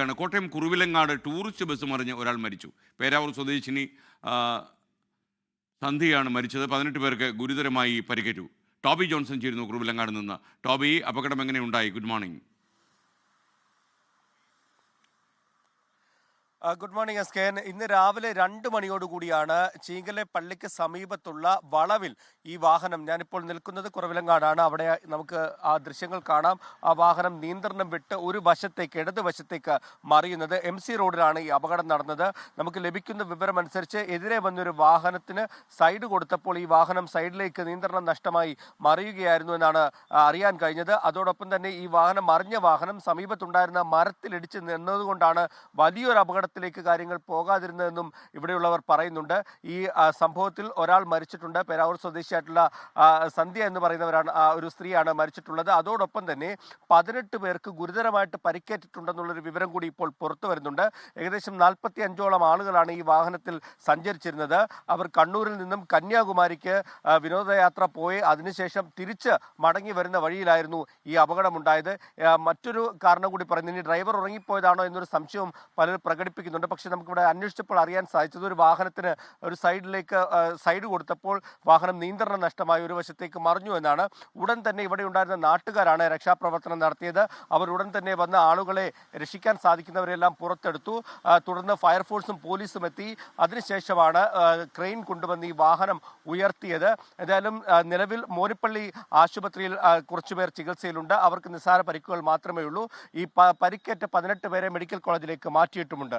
ാണ് Kottayam Kuravilangad tourist bus മറിഞ്ഞ് ഒരാൾ മരിച്ചു. പേരാവൂർ സ്വദേശിനി സന്ധിയാണ് മരിച്ചത്. പതിനെട്ട് പേർക്ക് ഗുരുതരമായി പരിക്കേറ്റു. ടോബി ജോൺസൺ ചേരുന്നു കുറുവിലങ്ങാട് നിന്ന്. ടോബി അപകടം എങ്ങനെ ഉണ്ടായി? Good morning. Good morning S K ഇന്ന് രാവിലെ രണ്ട് മണിയോടുകൂടിയാണ് ചീങ്കലെ പള്ളിക്ക് സമീപത്തുള്ള വളവിൽ ഈ വാഹനം. ഞാനിപ്പോൾ നിൽക്കുന്നത് കുറവിലങ്ങാടാണ്. അവിടെ നമുക്ക് ആ ദൃശ്യങ്ങൾ കാണാം. ആ വാഹനം നിയന്ത്രണം വിട്ട് ഒരു വശത്തേക്ക് ഇടത് വശത്തേക്ക് മറിയുന്നത് എം സി റോഡിലാണ് ഈ അപകടം നടന്നത്. നമുക്ക് ലഭിക്കുന്ന വിവരമനുസരിച്ച് എതിരെ വന്നൊരു വാഹനത്തിന് സൈഡ് കൊടുത്തപ്പോൾ ഈ വാഹനം സൈഡിലേക്ക് നിയന്ത്രണം നഷ്ടമായി മറിയുകയായിരുന്നു എന്നാണ് അറിയാൻ കഴിഞ്ഞത്. അതോടൊപ്പം തന്നെ ഈ വാഹനം മറിഞ്ഞ വാഹനം സമീപത്തുണ്ടായിരുന്ന മരത്തിലിടിച്ച് നിന്നതുകൊണ്ടാണ് വലിയൊരു അപകടത്തിലേക്ക് കാര്യങ്ങൾ പോകാതിരുന്നതെന്നും ഇവിടെയുള്ളവർ പറയുന്നുണ്ട്. ഈ സംഭവത്തിൽ ഒരാൾ മരിച്ചിട്ടുണ്ട്. പേരാവൂർ സ്വദേശിയായിട്ടുള്ള സന്ധ്യ എന്ന് പറയുന്നവരാണ് ഒരു സ്ത്രീയാണ് മരിച്ചിട്ടുള്ളത്. അതോടൊപ്പം തന്നെ പതിനെട്ട് പേർക്ക് ഗുരുതരമായിട്ട് പരിക്കേറ്റിട്ടുണ്ടെന്നുള്ളൊരു വിവരം കൂടി ഇപ്പോൾ പുറത്തു വരുന്നുണ്ട്. ഏകദേശം നാൽപ്പത്തി അഞ്ചോളം ആളുകളാണ് ഈ വാഹനത്തിൽ സഞ്ചരിച്ചിരുന്നത്. അവർ കണ്ണൂരിൽ നിന്നും കന്യാകുമാരിക്ക് വിനോദയാത്ര പോയി അതിനുശേഷം തിരിച്ച് മടങ്ങി വരുന്ന വഴിയിലായിരുന്നു ഈ അപകടമുണ്ടായത്. മറ്റൊരു കാരണം കൂടി പറയുന്നത് ഇനി ഡ്രൈവർ ഉറങ്ങിപ്പോയതാണോ എന്നൊരു സംശയവും പലരും പ്രകടിപ്പിക്കുന്നുണ്ട് പക്ഷേ നമുക്കിവിടെ അന്വേഷിച്ചപ്പോൾ അറിയാൻ സാധിച്ചത് ഒരു വാഹനത്തിന് ഒരു സൈഡിലേക്ക് സൈഡ് കൊടുത്തപ്പോൾ വാഹനം നിയന്ത്രണം നഷ്ടമായി ഒരു വശത്തേക്ക് മറിഞ്ഞു എന്നാണ്. ഉടൻ തന്നെ ഇവിടെ ഉണ്ടായിരുന്ന നാട്ടുകാരാണ് രക്ഷാപ്രവർത്തനം നടത്തിയത്. അവർ ഉടൻ തന്നെ വന്ന ആളുകളെ രക്ഷിക്കാൻ സാധിക്കുന്നവരെല്ലാം പുറത്തെടുത്തു. തുടർന്ന് ഫയർഫോഴ്സും പോലീസും എത്തി. അതിനുശേഷമാണ് ക്രെയിൻ കൊണ്ടുവന്ന് ഈ വാഹനം ഉയർത്തിയത്. ഏതായാലും നിലവിൽ മോരിപ്പള്ളി ആശുപത്രിയിൽ കുറച്ചുപേർ ചികിത്സയിലുണ്ട്. അവർക്ക് നിസ്സാര പരിക്കുകൾ മാത്രമേ ഉള്ളൂ ഈ പരിക്കേറ്റ പതിനെട്ട് പേരെ മെഡിക്കൽ കോളേജിലേക്ക് മാറ്റിയിട്ടുമുണ്ട്.